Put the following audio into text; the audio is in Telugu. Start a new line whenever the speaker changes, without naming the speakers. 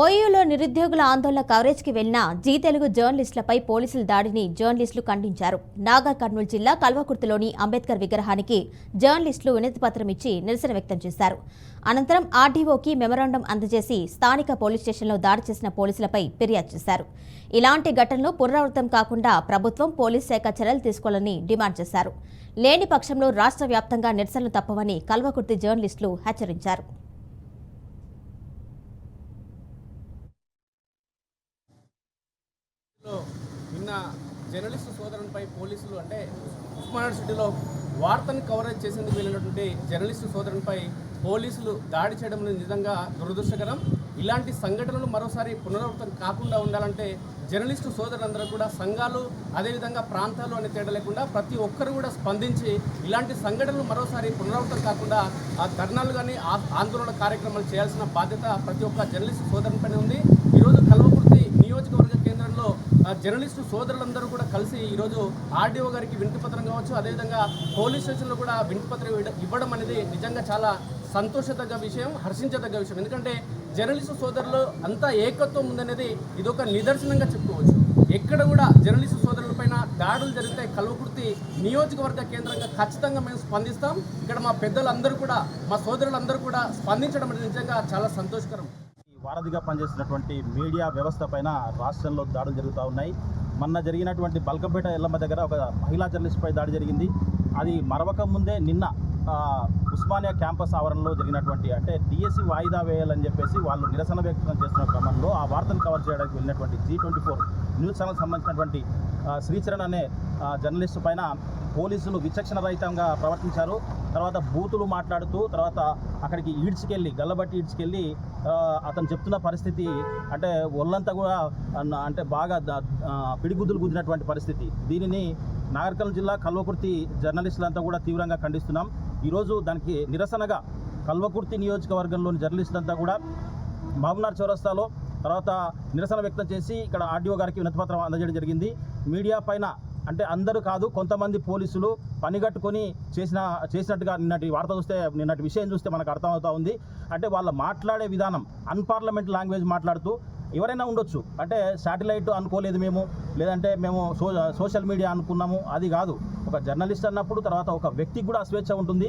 ఓయూలో నిరుద్యోగుల ఆందోళన కవరేజ్కి వెళ్ళిన జీ తెలుగు జర్నలిస్టులపై పోలీసుల దాడిని జర్నలిస్టులు ఖండించారు. నాగర్ కర్నూలు జిల్లా కల్వకుర్తిలోని అంబేద్కర్ విగ్రహానికి జర్నలిస్టులు వినతిపత్రం ఇచ్చి నిరసన వ్యక్తం చేశారు. అనంతరం ఆర్డీఓకి మెమరాండం అందజేసి స్థానిక పోలీస్ స్టేషన్లో దాడి చేసిన పోలీసులపై ఫిర్యాదు చేశారు. ఇలాంటి ఘటనలు పునరావృతం కాకుండా ప్రభుత్వం పోలీస్ శాఖ చర్యలు తీసుకోవాలని డిమాండ్ చేశారు. లేని పక్షంలో రాష్ట్ర వ్యాప్తంగా నిరసనలు తప్పవని కల్వకుర్తి జర్నలిస్టులు హెచ్చరించారు.
జర్నలిస్ట్ జర్నలిస్టు సోదరునిపై పోలీసులు అంటే ఉస్మానియా సిటీలో వార్తను కవరేజ్ చేసేందుకు వెళ్ళినటువంటి జర్నలిస్టు సోదరునిపై పోలీసులు దాడి చేయడం నిజంగా దురదృష్టకరం. ఇలాంటి సంఘటనలు మరోసారి పునరావృతం కాకుండా ఉండాలంటే జర్నలిస్టు సోదరులందరూ కూడా సంఘాలు అదేవిధంగా ప్రాంతాలు అనే తేడా లేకుండా ప్రతి ఒక్కరు కూడా స్పందించి ఇలాంటి సంఘటనలు మరోసారి పునరావృతం కాకుండా ఆ ధర్నాలు కానీ ఆందోళన కార్యక్రమాలు చేయాల్సిన బాధ్యత ప్రతి ఒక్క జర్నలిస్టు సోదరునిపైన ఉంది. ఈరోజు కల్వకుర్తి నియోజకవర్గ కేంద్రంలో జర్నలిస్టు సోదరులందరూ కూడా కలిసి ఈరోజు ఆర్డీఓ గారికి వినతిపత్రం కావచ్చు అదేవిధంగా పోలీస్ స్టేషన్లో కూడా వినతిపత్రం ఇవ్వడం అనేది నిజంగా చాలా సంతోషదగ్గ విషయం హర్షించదగ్గ విషయం. ఎందుకంటే జర్నలిస్టు సోదరులు అంతా ఏకత్వం ఉందనేది ఇది ఒక నిదర్శనంగా చెప్పుకోవచ్చు. ఎక్కడ కూడా జర్నలిస్టు సోదరులపైన దాడులు జరిగితే కల్వకుర్తి నియోజకవర్గ కేంద్రంగా ఖచ్చితంగా మేము స్పందిస్తాం. ఇక్కడ మా పెద్దలందరూ కూడా మా సోదరులందరూ కూడా స్పందించడం అనేది నిజంగా చాలా సంతోషకరం.
వారధిగా పనిచేసినటువంటి మీడియా వ్యవస్థ పైన రాష్ట్రంలో దాడులు జరుగుతూ ఉన్నాయి. మొన్న జరిగినటువంటి బల్కంపేట ఎల్లమ్మ దగ్గర ఒక మహిళా జర్నలిస్ట్పై దాడి జరిగింది. అది మరవక ముందే నిన్న ఉస్మానియా క్యాంపస్ ఆవరణలో జరిగినటువంటి అంటే డిఎస్సి వాయిదా వేయాలని చెప్పేసి వాళ్ళు నిరసన వ్యక్తం చేస్తున్న క్రమంలో ఆ వార్తను కవర్ చేయడానికి వెళ్ళినటువంటి Zee twenty four news channel సంబంధించినటువంటి శ్రీచరణ్ అనే జర్నలిస్టు పైన పోలీసులు విచక్షణ రహితంగా ప్రవర్తించారు. తర్వాత బూతులు మాట్లాడుతూ తర్వాత అక్కడికి ఈడ్చుకెళ్ళి గల్లబట్టి ఈడ్చుకెళ్ళి అతను చెప్తున్న పరిస్థితి అంటే ఒళ్ళంతా కూడా అంటే బాగా పిడిగుద్దులు గుద్దినటువంటి పరిస్థితి. దీనిని నాగర్కల్ జిల్లా కల్వకుర్తి జర్నలిస్టులంతా కూడా తీవ్రంగా ఖండిస్తున్నాం. ఈరోజు దానికి నిరసనగా కల్వకుర్తి నియోజకవర్గంలోని జర్నలిస్టులంతా కూడా మహబూబ్నగర్ చౌరస్తాలో తర్వాత నిరసన వ్యక్తం చేసి ఇక్కడ ఆర్డీఓ గారికి వినతిపత్రం అందజేయడం జరిగింది. మీడియా పైన అంటే అందరూ కాదు కొంతమంది పోలీసులు పనిగట్టుకొని చేసిన చేసినట్టుగా నిన్నటి వార్త చూస్తే నిన్నటి విషయం చూస్తే మనకు అర్థమవుతా ఉంది. అంటే వాళ్ళ మాట్లాడే విధానం అన్పార్లమెంట్ లాంగ్వేజ్ మాట్లాడుతూ ఎవరైనా ఉండొచ్చు. అంటే శాటిలైట్ అనుకోలేదు మేము లేదంటే మేము సో సోషల్ మీడియా అనుకున్నాము అది కాదు. ఒక జర్నలిస్ట్ అన్నప్పుడు తర్వాత ఒక వ్యక్తికి కూడా స్వేచ్ఛ ఉంటుంది.